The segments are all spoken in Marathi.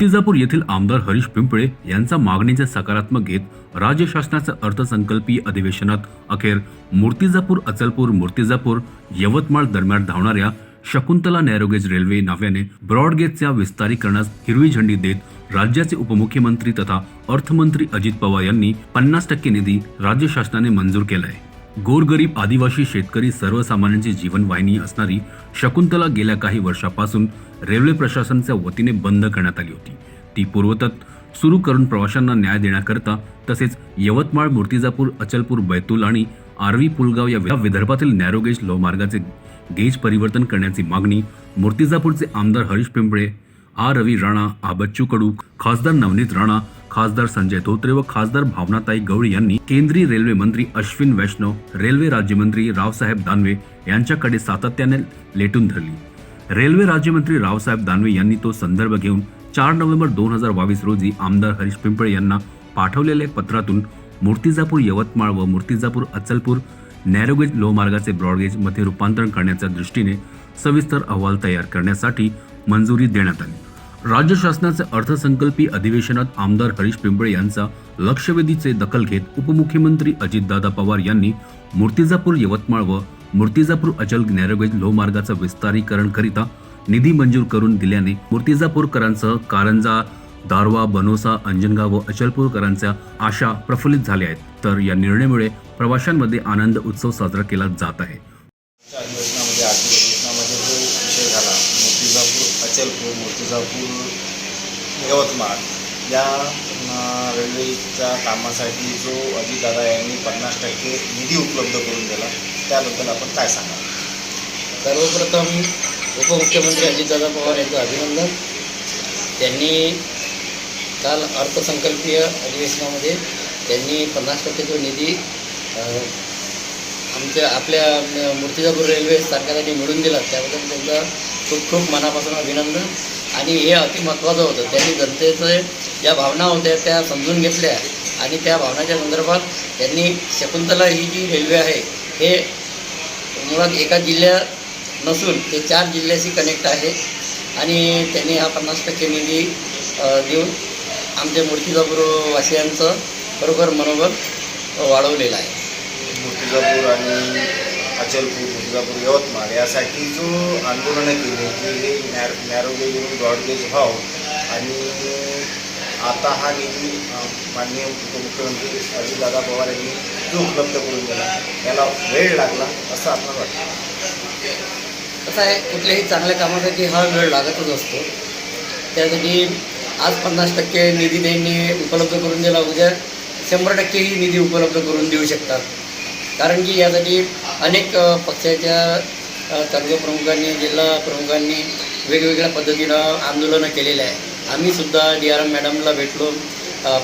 मूर्तिजापूर येथील आमदार हरीश पिंपळे यांचा मागणीचे सकारात्मक घेत राज्य शासनाच्या अर्थसंकल्पीय अधिवेशनात अखेर मूर्तिजापूर अचलपूर मूर्तिजापूर यवतमाळ दरम्यान धावणाऱ्या शकुंतला नॅरोगेज रेल्वे नाव्याने ब्रॉडगेजच्या विस्तारीकरणास हिरवी झेंडी देत राज्याचे उपमुख्यमंत्री तथा अर्थमंत्री अजित पवार यांनी पन्नास टक्के निधी राज्य शासनाने मंजूर केलाय. गोरगरीब आदिवासी शेतकरी सर्वसामान्यांची जीवनवाहिनी असणारी शकुंतला गेल्या काही वर्षापासून रेल्वे प्रशासनाच्या वतीने बंद करण्यात आली होती. ती पूर्वतत सुरू करून प्रवाशांना न्याय देण्याकरता तसेच यवतमाळ मूर्तिजापूर अचलपूर बैतूल आणि आर्वी पुलगाव या विदर्भातील नॅरोगेज लोहमार्गाचे गेज परिवर्तन करण्याची मागणी मूर्तिजापूरचे आमदार हरीश पिंपळे आर. रवी राणा आबच्चू कडू खासदार नवनीत राणा खासदार संजय धोत्रे व खासदार भावनाताई गवळी यांनी केंद्रीय रेल्वे मंत्री अश्विन वैष्णव रेल्वे राज्यमंत्री रावसाहेब दानवे यांच्याकडे सातत्याने लेटून धरली. रेल्वे राज्यमंत्री रावसाहेब दानवे यांनी तो संदर्भ घेऊन चार नोव्हेंबर दोन हजार बावीस रोजी आमदार हरीश पिंपळे यांना पाठवलेल्या पत्रातून मूर्तिजापूर यवतमाळ व मूर्तिजापूर अचलपूर नॅरोगेज लोहमार्गाचे ब्रॉडगेजमध्ये रूपांतरण करण्याच्या दृष्टीने सविस्तर अहवाल तयार करण्यासाठी मंजुरी देण्यात आली. राज्य शासनाचे अर्थसंकल्पीय अधिवेशनात आमदार हरीश पिंपळे यांचा लक्षवेधीचे दखल घेत उपमुख्यमंत्री अजितदादा पवार यांनी मूर्तिजापूर यवतमाळ व मूर्तिजापूर अचल नॅरोगेज लोहमार्गाचं विस्तारीकरण करिता निधी मंजूर करून दिल्याने मूर्तिजापूरकरांसह कारंजा दारवा बनोसा अंजनगाव व अचलपूरकरांच्या आशा प्रफुल्लित झाल्या आहेत. तर या निर्णयामुळे प्रवाशांमध्ये आनंद उत्सव साजरा केला जात आहे आजच्या अधिवेशनामध्ये आर्थिक अधिवेशनामध्ये जो विषय झाला मूर्तिजापूर तुळजापूर यवतमाळ. या रेल्वेच्या कामासाठी जो अजितदादा यांनी पन्नास टक्के निधी उपलब्ध करून दिला त्याबद्दल आपण काय सांगाल? सर्वप्रथम उपमुख्यमंत्री अजितदादा पवार यांचं अभिनंदन. त्यांनी काल अर्थसंकल्पीय अधिवेशनामध्ये त्यांनी पन्नास टक्के जो निधी आमच्या आपल्या मूर्तिजापूर रेल्वे सरकारने मिळून दिला त्याबद्दल त्यांचं खूप खूप मनापासून अभिनंदन. आणि हे अति महत्त्वाचं होतं. त्यांनी जनतेचं ज्या भावना होत्या त्या समजून घेतल्या. आणि त्या भावनाच्या संदर्भात त्यांनी शकुंतला ही जी रेल्वे आहे हे मुळात एका जिल्ह्यात नसून ते चार जिल्ह्याशी कनेक्ट आहे. आणि त्यांनी हा पन्नास टक्के निधी देऊन आमच्या मूर्तिजापूर वासियांचं बरोबर मनोबल वाढवलेलं आहे. मूर्तिजापूर आणि अचलपूर मूर्तिजापूर यवतमाळ यासाठी जो आंदोलनं केली की हे नॅर नॅरोगेजवरून ब्रॉडगेज व्हावं आणि आता हा निधी माननीय उपमुख्यमंत्री अजितदादा पवार यांनी जो उपलब्ध करून दिला त्याला वेळ लागला असं आपल्याला वाटतं. कसं आहे कुठल्याही चांगल्या कामासाठी हा वेळ लागतच असतो. त्यासाठी आज पन्नास टक्के निधी त्यांनी उपलब्ध करून दिला उद्या शंभर टक्केही निधी उपलब्ध करून देऊ शकतात. कारण की यासाठी अनेक पक्षाच्या अ, प्रमुखांनी जिल्हा प्रमुखांनी वेगवेगळ्या पद्धतीनं आंदोलनं केलेले आहे आम्हीसुद्धा डी आर एम मॅडमला भेटलो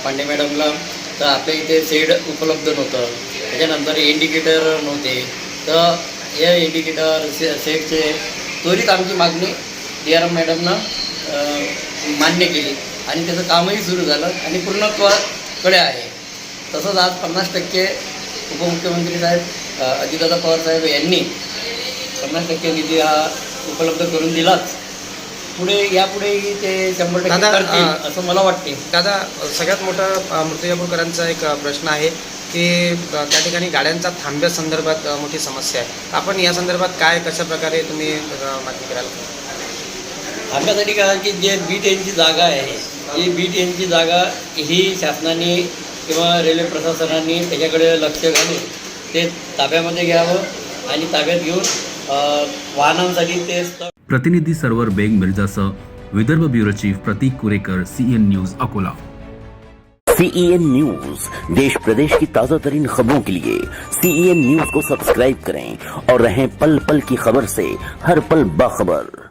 पांडे मॅडमला. तर आपल्या इथे सेड उपलब्ध नव्हतं. त्याच्यानंतर इंडिकेटर नव्हते. तर या इंडिकेटर से सेटचे त्वरित आमची मागणी डी आर एम मॅडमनं मान्य केली. आणि त्याचं कामही सुरू झालं आणि पूर्णत्वाकडे आहे. तसंच आज पन्नास टक्के उपमुख्यमंत्री साहेब अजितदादा पवार साहेब यांनी पन्नास टक्के निधी हा उपलब्ध करून दिलाच. पुढे यापुढेही ते शंभर टक्के करतील असं मला वाटते. दादा सगळ्यात मोठा अ, मूर्तिजापूरकरांचा एक प्रश्न आहे की त्या ठिकाणी गाड्यांचा थांब्यासंदर्भात अ, मोठी समस्या आहे. आपण या संदर्भात काय कशा प्रकारे तुम्ही मागणी कराल? आमच्यासाठी काय की जे बी टेनची जागा आहे ही बी टेनची जागा ही शासनाने किंवा रेल्वे प्रशासनाने त्याच्याकडे लक्ष घालून ते ताब्यामध्ये घ्यावं आणि ताब्यात घेऊन वाहनांसाठी ते प्रतिनिधी सर्वर बेग मिर्जासह Vidarbha bureau chief Pratik Kurekar CN news Akola. CEN news देश प्रदेश की ताज़ा तरीन खबरों के लिए सीईएन न्यूज़ को सब्सक्राइब करें और रहें पल पल की खबर से हर पल बाखबर।